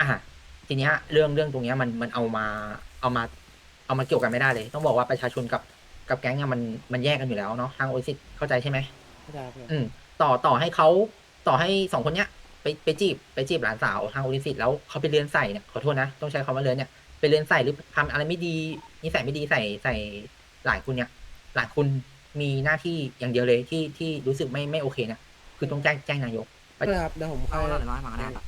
อะทีเนี้ยเรื่องเรื่องตรงเนี้ยมันมันเอามาเอามาเอามาเกี่ยวกันไม่ได้เลย ต้องบอกว่าประชาชนกับกับแก๊งเนี่ยมันมันแยกกันอยู่แล้วเนาะทางโอซิสเข้าใจใช่ไหมเข้าใจครับพี่อืมต่อต่อให้เขาต่อให้สองคนเนี้ยไปไปจีบไปจีบหลานสาวทางโอลิสิตแล้วเขาไปเรียนใส่เนี่ยขอโทษนะต้องใช้คำว่าเรียนเนี่ยไปเรียนใส่หรือทำอะไรไม่ดีนิสัยไม่ดีใส่ใส่หลานคุณเนี่ยหลานคุณมีหน้าที่อย่างเดียวเลยที่ที่รู้สึกไม่ไม่โอเคเนี่ยคือต้องแจ้งแจ้งนายกก็เลยครับเดี๋ยวผมค่เอาอยเล่าเล่าให้ฟังก็ได้ครับ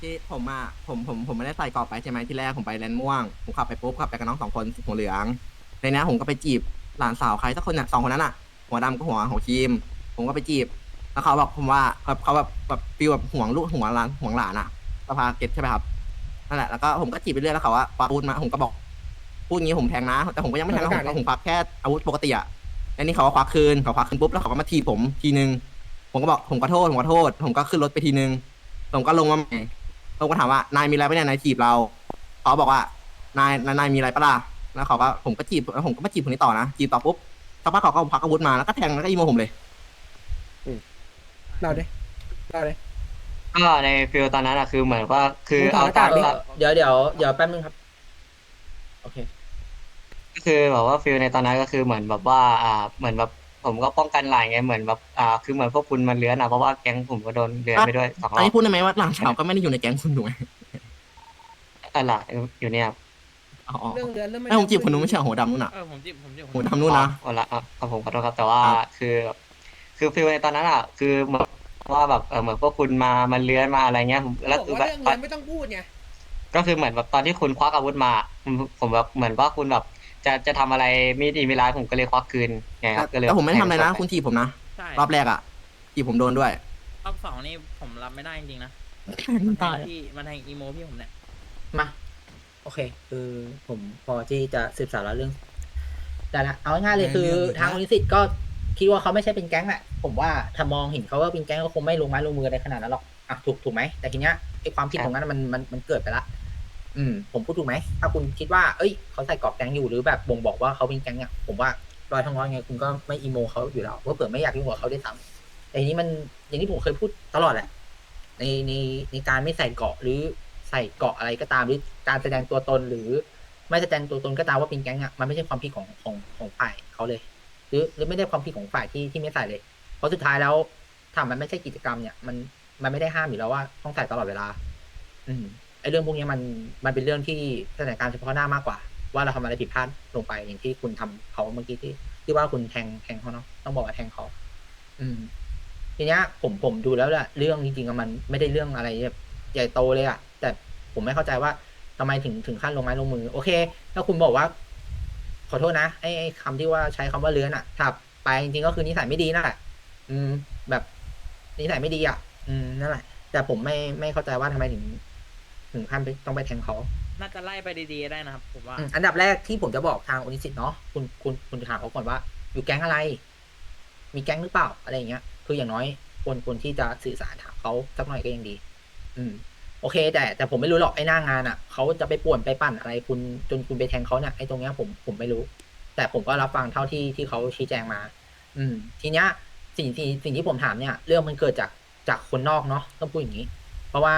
ที่ผมอะผมผมผมไม่ได้ใส่กรอบไปใช่ไหมที่แรกผมไปแลนด์ม่วงผมขับไปปุ๊บขับไปกับน้องสองคนหัวเหลืองในนี้ผมก็ไปจีบหลานสาวใครสักคนน่ะสองคนนั้นอะ หัวดำกับหัวหัวครีม ผมก็ไปจีบ แล้วเขาบอกผมว่าแบบเขาแบบแบบฟีลแบบห่วงลูกห่วงหลานห่วงหลานอะสภาเก็ตใช่ไหมครับนั่นแหละแล้วก็ผมก็จีบไปเรื่อยแล้วเขาว่าปาพูดมาผมก็บอกพูดงี้ผมแทงนะ แต่ผมก็ยังไม่แทงนะผมผมควักแค่อาวุธปกติอะอันนี้เขาก็ควักคืนเขาควักคืนปุ๊บแล้วเขาก็มาทีบผมทีนึงผมก็บอกผมขอโทษผมขอโทษ ผมก็ขึ้นรถไปทีนึงผมก็ลงมาใหม่ ลงมาถามว่านายมีอะไรปะเนี่ยนายจีบเราเขาบอกว่านายนายนายมีอะไรปะล่ะแล้วเขาก็ผมก็จีบแล้วผมก็มาจีบคนนี้ต่อนะจีบต่อปุ๊บสักพักเขาก็พักอาวุธมาแล้วก็แทงแล้วก็ยิงมาผมเลย เราดิเราดิก็ในฟิลตอนนั้นอะคือเหมือนว่าคือมึงถอเอาดหน้ากากดิตามเดี๋ยวเดี๋ยวเดี๋ยวแป๊บนึงครับ โอเค ก็คือแบบว่าฟิลในตอนนั้นก็คือเหมือนแบบว่า อ่า เหมือนแบบ ผมก็ป้องกันหลายไงเหมือนแบบอ่าคือเหมือนพวกคุณมันเลื้อนอะเพราะว่าแก๊งผมก็โดนเลื้อนไปด้วยสองรอันอบนี้พูดได้ไหมว่าหลานสาวก็ไม่ได้อยู่ในแก๊งคุณถูกไหมอะไรอยู่เนี่ยครับอ๋ออ๋อ เรื่องเดือนเรื่องไอ้ผมจีบคนนู้นไม่ใช่เหรอหัวดำนู่นน่ะ เออผมจีบผมจีบหัวดำนู่นนะ เอาละอะเอาผมขอโทษครับแต่ว่าครับ คือ คือฟิลในตอนนั้นอะคือเหมือนว่าแบบเออเหมือนพวกคุณมามันเลื้อนมาอะไรเงี้ยผมแล้วบอกคือว่าแบบเรื่องเงินไม่ต้องพูดไงก็คือเหมือนแบบตอนที่คุณควักอาวุธมาผมผมแบบเหมือนว่าคุณแบบ จะจะทำอะไรไม่ดีไม่ร้ายผมก็เลยควักคืนไงครับก็เลยแต่ผมไม่ได้ทำอะไรนะแทงคุณจีบผมนะ ใช่รอบแรกอะจีบผมโดนด้วย รอบสองนี่ผมรับไม่ได้จริงๆนะตายที่มันแทงอีโมพี่ผมเนี่ยมา โอเค คือผมพอที่จะสืบสาวแล้วเรื่อง แต่ละเอาง่ายๆเลยคือทางอนิสิตก็คิดว่าเขาไม่ใช่เป็นแก๊งแหละผมว่าถ้ามองเห็นเขาว่าเป็นแก๊งก็คงไม่ลงไม้ลงมืออะไรขนาดนั้นหรอกอะถูกถูกไหมแต่ทีเนี้ยไอความผิดของนั้นมันมันมันเกิดไปละ อืมผมพูดถูกไหมถ้าคุณคิดว่าเอ้ยเขาใส่กรอบแก๊งอยู่หรือแบบบ่งบอกว่าเขาเป็นแก๊งเนี่ยผมว่าร้อยทั้งร้อยไงคุณก็ไม่อีโมเขาอยู่แล้วว่าเผื่อไม่อยากยุ่งกับเขาด้วยซ้ำแต่ทีนี้มันอย่างที่ผมเคยพูดตลอดแหละในในในการไม่ใส่เกาะหรือใส่เกาะอะไรก็ตามหรือการแสดงตัวตนหรือไม่แสดงตัวตนก็ตามว่าเป็นแก๊งอะมันไม่ใช่ความผิดของของของฝ่ายเขาเลย หรือหรือไม่ได้ความผิดของฝ่ายที่ที่ไม่ใส่เลย เพราะสุดท้ายแล้วถ้ามันไม่ใช่กิจกรรมเนี่ย มันมันไม่ได้ห้ามอยู่แล้วว่าต้องใส่ตลอดเวลา อืม เรื่องพวกนี้มันมันเป็นเรื่องที่สถานการณ์เฉพาะหน้ามากกว่า ว่าเราทำอะไรผิดพลาดลงไปอย่างที่คุณทำเขาเมื่อกี้ที่ ที่ว่าคุณแทงแทงเขาเนาะต้องบอกว่าแทงเขาอืม ทีเนี้ย ผมผมดูแล้วแหละเรื่องจริงๆมันไม่ได้เรื่องอะไรใหญ่โตเลยอะแต่ผมไม่เข้าใจว่าทำไมถึงถึงขั้นลงไม้ลงมือ โอเค ถ้าคุณบอกว่า ขอโทษนะไอ้ไอ้คำที่ว่าใช้คำว่าเลื้อนอะถ้าไปจริงๆก็คือนิสัยไม่ดีนั่นแหละอืม แบบนิสัยไม่ดีอะอืมนั่นแหละแต่ผมไม่ไม่เข้าใจว่าทำไมถึง ถึงขั้นไปต้องไปแทงเขาน่าจะไล่ไปดีๆได้นะครับผมว่าอืมอันดับแรกที่ผมจะบอกทางอนิสิตเนาะคุณคุณคุณถามเขาก่อนว่า อยู่แก๊งอะไร มีแก๊งหรือเปล่าอะไรอย่างเงี้ย คืออย่างน้อยควรควรที่จะสื่อสารถามเขาสักหน่อยก็ยังดี อืม โอเค แต่แต่ผมไม่รู้หรอกไอ้หน้างานอะเขาจะไปป่วนไปปั่นอะไร คุณจนคุณไปแทงเขาเนี่ยไอ้ตรงเนี้ยผมผมไม่รู้ แต่ผมก็รับฟังเท่าที่ที่เขาชี้แจงมา อืม ทีเนี้ยสิ่งที่สิ่งที่ผมถามเนี่ย เรื่องมันเกิดจากจากคนนอกเนาะต้องพูดอย่างนี้ เพราะว่า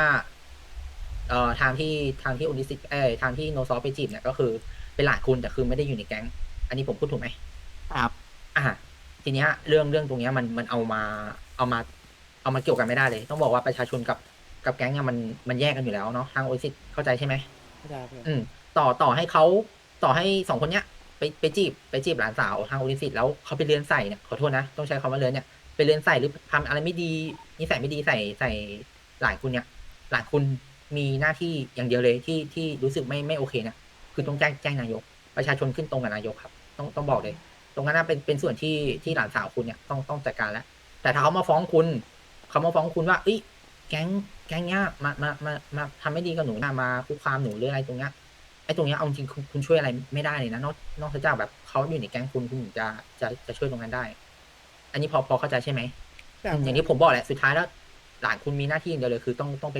เอ่อทางที่ทางที่อุนิสิตเอ่อทางที่โนซอฟไปจีบเนี่ยก็คือเป็นหลานคุณแต่คือไม่ได้อยู่ในแก๊ง อันนี้ผมพูดถูกไหมครับอ่าทีเนี้ยเรื่องเรื่องตรงเนี้ยมันมันเอามาเอามาเอามาเกี่ยวกันไม่ได้เลย ต้องบอกว่าประชาชนกับกับแก๊งเนี่ยมันมันแยกกันอยู่แล้วเนาะทางโอซิตเข้าใจใช่ไหมเข้าใจครับพี่อืมต่อต่อให้เขาต่อให้สองคนเนี้ยไปไปจีบไปจีบหลานสาวทางโอลิสิตแล้วเขาไปเรียนใส่เนี่ยขอโทษนะต้องใช้คำว่าเรียนเนี่ยไปเรียนใส่หรือทำอะไรไม่ดีนิสัยไม่ดีใส่ใส่หลานคุณเนี่ยหลานคุณ มีหน้าที่อย่างเดียวเลยที่ที่รู้สึกไม่ไม่โอเคนะคือต้องแจ้งแจ้งนายก ประชาชนขึ้นตรงกับนายกครับ ต้องต้องบอกเลย ตรงนั้นนะเป็นเป็นส่วนที่ที่หลานสาวคุณเนี่ยต้องต้องจัดการแล้ว แต่ถ้าเขามาฟ้องคุณเขามาฟ้องคุณว่าเอ้ยแก๊งแก๊งเนี้ยมามามามาทำไม่ดีกับหนูนะมาคุกคามหนูหรืออะไรตรงเนี้ยไอ้ตรงเนี้ยเอาจริงคุณคุณช่วยอะไรไม่ได้เลยนะนอกนอกจากแบบเขาอยู่ในแก๊งคุณคุณถึงจะจะจะช่วยตรงนั้นได้ อันนี้พอพอเข้าใจใช่ไหมแต่อืมอย่างที่ผมบอกแหละสุดท้ายแล้วหลานคุณมีหน้าที่อย่างเดียวเลยคือต้องต้องไป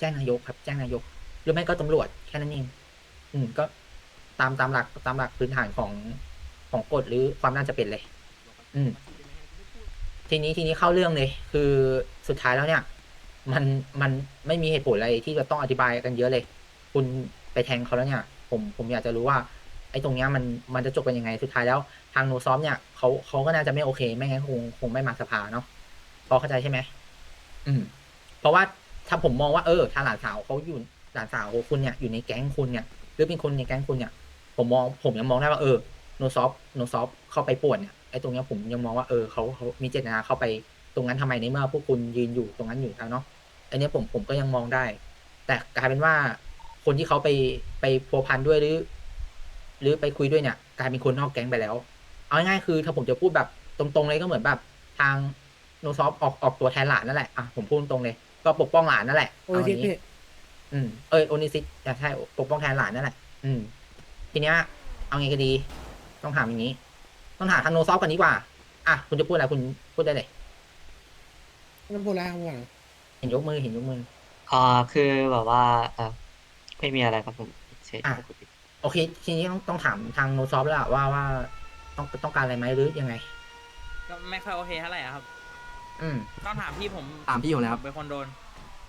แจ้งนายกครับ แจ้งนายก หรือไม่ก็ตำรวจแค่นั้นเองอืมก็ตามตามหลักตามหลักพื้นฐานของของกฎหรือความน่าจะเป็นเลย อืม ทีนี้ทีนี้เข้าเรื่องเลย คือสุดท้ายแล้วเนี่ย มันมันไม่มีเหตุผลอะไรที่จะต้องอธิบายกันเยอะเลย คุณไปแทงเขาแล้วเนี่ย ผมผมอยากจะรู้ว่า ไอ้ตรงเนี้ยมันมันจะจบกันยังไง สุดท้ายแล้ว ทางโนซอมเนี่ยเขาเขาก็น่าจะไม่โอเค ไม่งั้นคงคงไม่มาสภาเนาะพอเข้าใจใช่ไหมอืม เพราะว่า ถ้าผมมองว่าเออถ้าหลานสาวเขาอยู่หลานสาวคุณเนี่ยอยู่ในแก๊งคุณเนี่ยหรือเป็นคนในแก๊งคุณเนี่ย ผมมองผมยังมองได้ว่าเออโนซอฟโนซอฟเข้าไปป่วนเนี่ยไอ้ตรงเนี้ยผมยังมองว่าเออเขาเขามีเจตนาเข้าไปตรงนั้นทำไมในเมื่อพวกคุณยืนอยู่ตรงนั้นอยู่แล้วเนาะอันนี้ผมผมก็ยังมองได้ แต่กลายเป็นว่าคนที่เขาไปไปพัวพันด้วยหรือ หรือไปคุยด้วยเนี่ย กลายเป็นคนนอกแก๊งไปแล้ว เอาง่ายๆคือ ถ้าผมจะพูดแบบตรงๆเลยก็เหมือนแบบ ทางโนซอฟออกออกตัวแทนหลานนั่นแหละอะผมพูดตรงเลย ก็ปกป้องหลานนั่นแหละโอ้เอายอย่างพี่นี้อืมเออโอนิซิตใช่ปกป้องแทนหลานนั่นแหละ อืม ทีเนี้ยเอาไงก็ดี ต้องถามอย่างนี้ ต้องถามทางโนซอฟกันดีกว่า อะคุณจะพูดอะไรคุณพูดได้เลยมันพูดแล้วครับว่าเห็นยกมือเห็นยกมือ อ่าคือแบบว่าเออไม่มีอะไรครับผมเฉยอะโอเค ทีนี้ต้องต้องถามทางโนซอฟแล้วล่ะว่าว่าต้องต้องการอะไรไหมหรือยังไง ก็ไม่ค่อยโอเคเท่าไหร่อะครับ อืม ต้องถามพี่ผมถามพี่ผมแล้วเป็นคนโดน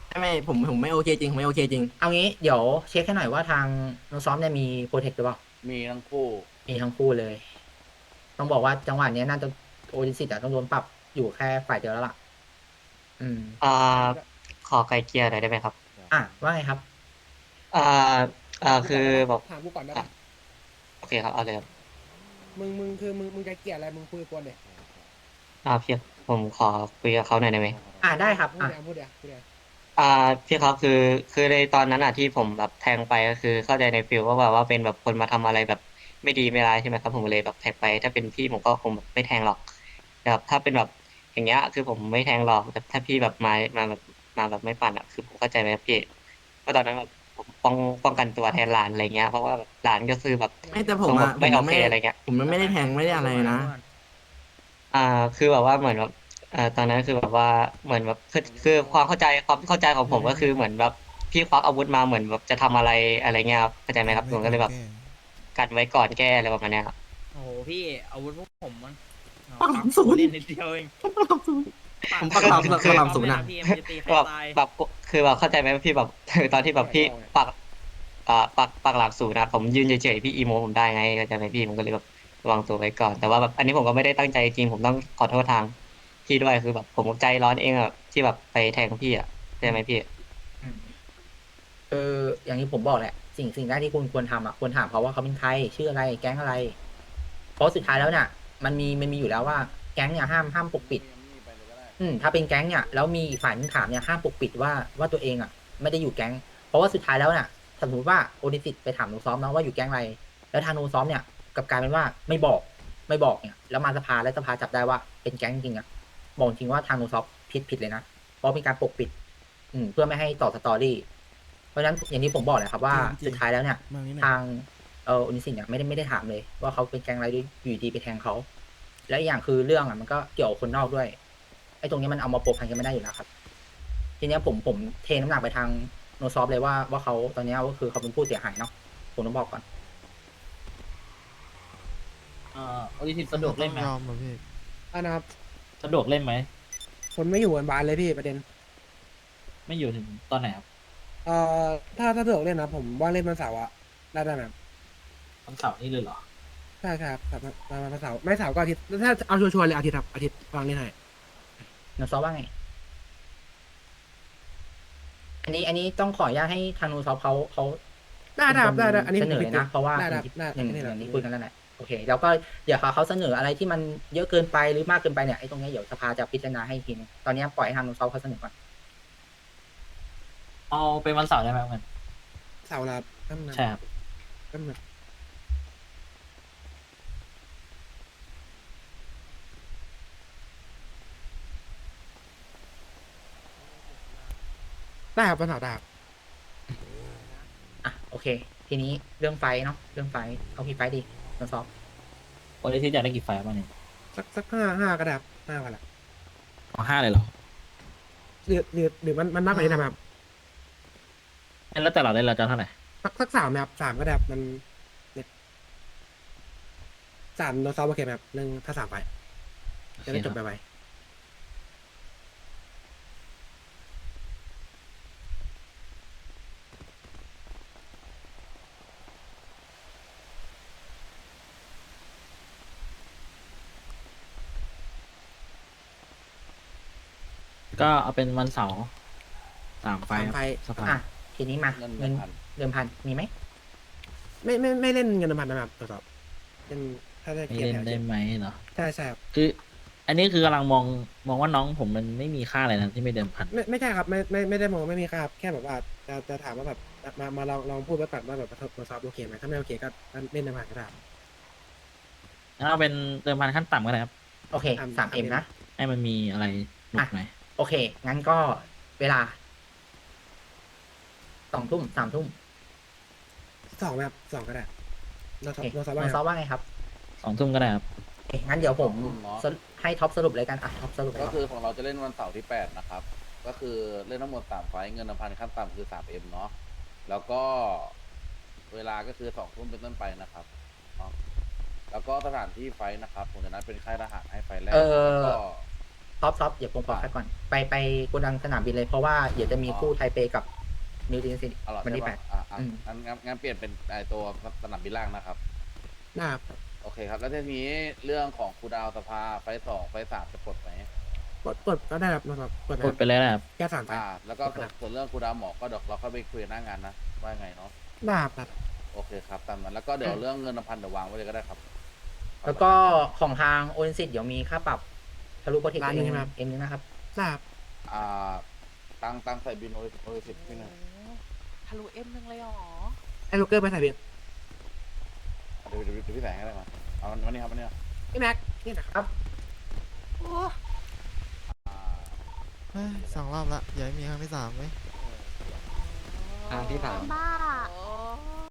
ไม่ไม่ผมผมไม่โอเคจริงผมไม่โอเคจริง เอางี้เดี๋ยวเช็คให้หน่อยว่าทางโนซอฟเนี่ยมีโปรเทคหรือเปล่า มีทั้งคู่ มีทั้งคู่เลย ต้องบอกว่าจังหวะเนี้ยน่าจะโอนิซิตอะต้องโดนปรับอยู่แค่ฝ่ายเดียวแล้วล่ะ อืม อ่าขอไกลเกลียร์หน่อยได้ไหมครับอะว่าไงครับ อ่าอ่าคือแบบ ถามกูก่อนได้ปะโอเคครับเอาเลยครับมึงมึงคือมึงมึงจะเกลียดอะไรมึงคุยกับกูเด็กอ่าพี่ ผมขอคุยกับเขาหน่อยได้ไหม อะได้ครับพูดอะ เดี๋ยวพูดเดี๋ยวพูดเดี๋ยวอ่าพี่ครับคือคือในตอนนั้นอะที่ผมแบบแทงไปก็คือเข้าใจในฟิลว่าแบบว่าเป็นแบบคนมาทำอะไรแบบไม่ดีไม่ร้ายใช่ไหมครับ ผมเลยแบบแทงไป ถ้าเป็นพี่ผมก็คงแบบไม่แทงหรอกแต่แบบถ้าเป็นแบบอย่างเงี้ยคือผมไม่แทงหรอกแต่ถ้าพี่แบบมามาแบบมาแบบไม่ปั่นอะคือผมเข้าใจไหมครับพี่เพราะตอนนั้นแบบผมป้องป้องกันตัวแทนหลานอะไรเงี้ยเพราะว่าแบบหลานก็คือแบบ ไม่แต่ผมทรงแบอะบไม่ผโอมเคอะไรเงี้ย ผมไม่ได้แทงไม่ได้อะไรนะ อ่าคือแบบว่าเหมือนแบบอ่าตอนนั้นคือแบบว่าเหมือนแบบคือคือความเข้าใจความเข้าใจของผมก็คือเหมือนแบบพี่ควักอาวุธมาเหมือนแบบจะทำอะไรอะไรเงี้ยครับเข้าใจไหมครับผมก็เลยแบบกันไว้ก่อนแก้อะไรประมาณเนี้ยครับโอ้โหพี่อาวุธพวกผมมันปักหลังศูนย์ เล่นนิดเดียวเองผมปักหลังปักหลังศูนย์อะ พี่มันจะตีใครแบบตายแบบคือแบบเข้าใจไหมว่าพี่แบบคือตอนที่แบบพี่ปักอ่าปักปักหลักสูตรนะผมยืนเฉยๆพี่อีโมผมได้ไงเข้าใจไหมพี่ผมก็เลยแบบ ระวังตัวไว้ก่อน แต่ว่าแบบอันนี้ผมก็ไม่ได้ตั้งใจจริง ผมต้องขอโทษทางพี่ด้วยคือแบบผมใจร้อนเองอะที่แบบไปแทงพี่อะเข้าใจไหมพี่ เออ อย่างที่ผมบอกแหละ สิ่งสิ่งแรกที่คุณควรทำอะควรถามเขาว่าเขาเป็นใคร ชื่ออะไร แก๊งอะไร เพราะสุดท้ายแล้วเนี่ยมันมีมันมีอยู่แล้วว่าแก๊งเนี่ยห้ามห้ามปกปิด อืมถ้าเป็นแก๊งเนี่ยแล้วมีอีกฝ่ายนึงถามเนี่ยห้ามปกปิดว่าว่าตัวเองอะ ไม่ได้อยู่แก๊ง เพราะว่าสุดท้ายแล้วเนี่ยสมมติว่าโอนิสิตไปถามโนซ้อมนะว่าอยู่แก๊งอะไร แล้วทางโนซ้อมเนี่ย กลับกลายเป็นว่าไม่บอกไม่บอกเนี่ยแล้วมาสภาแล้วสภาจับได้ว่าเป็นแก๊งจริงอะบอกจริงว่าทางโนซ้อมผิดผิดเลยนะเพราะมีการปกปิด อืมเพื่อไม่ให้ต่อสตอรี่ เพราะฉะนั้นอย่างที่ผมบอกแหละครับว่าสุดท้ายแล้วเนี่ยทางเอออุนิสินเนี่ยไม่ได้ไม่ได้ถามเลย ว่าเขาเป็นแก๊งอะไรด้วยอยู่ดีไปแทงเขา และอีกอย่างคือเรื่องอะมันก็เกี่ยวกับคนนอกด้วยไอ้ตรงนี้มันเอามาโปะพันกันไม่ได้อยู่แล้วครับ ทีเนี้ยผมผมเทน้ำหนักไปทางโนซอฟเลยว่าว่าเขาตอนเนี้ยก็คือเขาเป็นผู้เสียหายเนาะผมต้องบอกก่อน เอ่อโอริสินสะดวกเล่นไหมยอมเหรอพี่อะนะครับสะดวกเล่นไหม คนไม่อยู่กันบานเลยพี่ประเด็นไม่อยู่ถึงตอนไหนครับเอ่อถ้าถ้าสะดวกเล่นนะผมว่างเล่นวันเสาร์อะได้ได้ไหมครับวันเสาร์นี่เลยเหรอ ใช่ครับครับมามาวันเสาร์ไม่เสาร์ก็อาทิตย์ถ้าเอาชัวร์ๆเลยอาทิตย์ครับอาทิตย์วางเล่นให้โนซอฟว่าไง อันนี้อันนี้ต้องขออนุญาตให้ทางโนซอฟเขาเขาได้ได้ครับได้ได้อันนี้เสผมนอผิดนะ เพราะว่าได้อได้ย่างที่ได้อย่างอันนี้อย่างที่ได้คุยกันแล้วแหละโอเคแล้วก็เดี๋ยวเขาเขาเสนออะไรที่มันเยอะเกินไปหรือมากเกินไปเนี่ยไอ้ตรงเนี้ยเดี๋ยวสภาจะพิจารณาให้อีกทีนึงตอนนี้ปล่อยให้ทางโนซอฟเขาเสนอก่อนเอาเป็นวันเสาร์ได้ไหมเงินเสาร์ละแป๊บนึงใช่ครับแป๊บนึงได้ครับวันเสาร์ได้ครับอะโอเค ทีนี้เรื่องไฟเนาะเรื่องไฟเอากี่ไฟดี โนซอฟโอริสินอยากได้กี่ไฟล์บ้างเนี่ยสักสักห้าห้าก็ได้ครับห้าวันละเอาห้าเลยเหรอหรือหรือหรือมันมันมากกว่านี้ได้ไหมครับงั้นแล้วแต่เราได้เราจะเท่าไหร่สักสักสามไหมครับสามก็ได้ครับมันเนี่ยสามเราซ้อมโอเคไหมครับหนึ่งถ้าสามไปจะได้จบไปไว ก็เอาเป็นวันเสาร์สามไฟสามครับไฟสภาอะทีนี้มาเงินเงินพันเดิมพันมีไหมไม่ไม่ไม่เล่นเงินน้ำมันนะครับตรวจสอบเป็นถ้าได้ไม่เกียรเล่นติได้ไหมเหรอใช่ใช่ครับคือ อันนี้คือกำลังมองมองว่าน้องผมมันไม่มีค่าอะไรนะที่ไม่เดิมพันไม่ไม่ใช่ครับไม่ไม่ไม่ได้มองไม่มีค่าครับแค่แบบว่าจะจะถามว่าแบบมามาลองลองพูดไว้ก่อนว่าแบบตรวจสอบโอเคไหมถ้าไม่โอเคก็เล่นน้ำมันก็ได้งั้นเอาเป็นเดิมพันขั้นต่ำก็ได้ครับโอเคอะสามเอ็ม 3M นะให้มันมีอะไรหนุกหน่อย โอเค งั้นก็เวลาสองทุ่มสามทุ่มสองแบบสองก็ได้เราโอสอบเคเราสอบน้ว่าองซอฟว่าไงครับสองทุ่มก็ได้ครับ โอเคงั้นเดี๋ยวผมสองทุ่มเนอะสรุปให้ท็อปสรุปเลยกันอะท็อปสรุปเลยก็ครับคือของเราจะเล่นวันเสาร์ที่แปดนะครับ ก็คือเล่นทั้งหมดสามไฟล์เงินน้ำพันขั้นต่ำคือสามเอ็มเนาะแล้วก็เวลาก็คือสองทุ่มเป็นต้นไปนะครับเนาะแล้วก็สถานที่ไฟล์นะครับผมจะนัดเป็นค่ายทหารให้ไฟล์แรกเออแล้วก็ ท็อปท็อปเดี๋ยวผมขอแค่ก่อน ไปไปโกดังสนามบินเลยเพราะว่าเดี๋ยวจะมีคู่ไทเปกับนิวซีแลนด์เอาล่ะวันใช่ที่แปปะดอะอะอืม งั้นงั้นงั้นเปลี่ยนเป็นไอตัวสนามบินล่างนะครับนะครับโอเคครับ แล้วทีนี้เรื่องของครูดาวสภาไฟล์สองไฟล์สามจะปลดไหมกดกดก็ได้ครับเราสอบกดกดไปเลยนะครับ แค่สามไฟอ่า แล้วก็ปลดส่วนครับ ส่วนเรื่องครูดาวหมอก็เดี๋ยวเราค่อยไปคุยหน้างานนะ ว่าไงเนาะ ได้ครับ โอเคครับ ตามนั้น แล้วก็เดี๋ยวเรื่องเงินน้ำพันเดี๋ยววางไว้เลยก็ได้ครับแล้วก็ของทางโอเนสิตเดี๋ยวมีค่าปรับ ทะลุโปรเทคร้านหเอ็นึ่งมใช่ไหมครับ เอ็มนึงนะครับได้ครับอ่าตั้งตั้งใส่บินโอโอสิบขึ้นนะทะลุเอ็มหนึ่งเลยเหรอไอ้ลูกเกอร์ไปใส่เบียร์เดี๋ยวเดี๋ยวเดี๋ยวพี่ใส่ให้ได้มาเอาวันวันนี้ครับวันนี้ครับพี่แม็กนี่นะครับอ่าเฮ้ยสองรอบละอย่าให้มีครั้งที่สามไหมครั้งที่สาม บ้า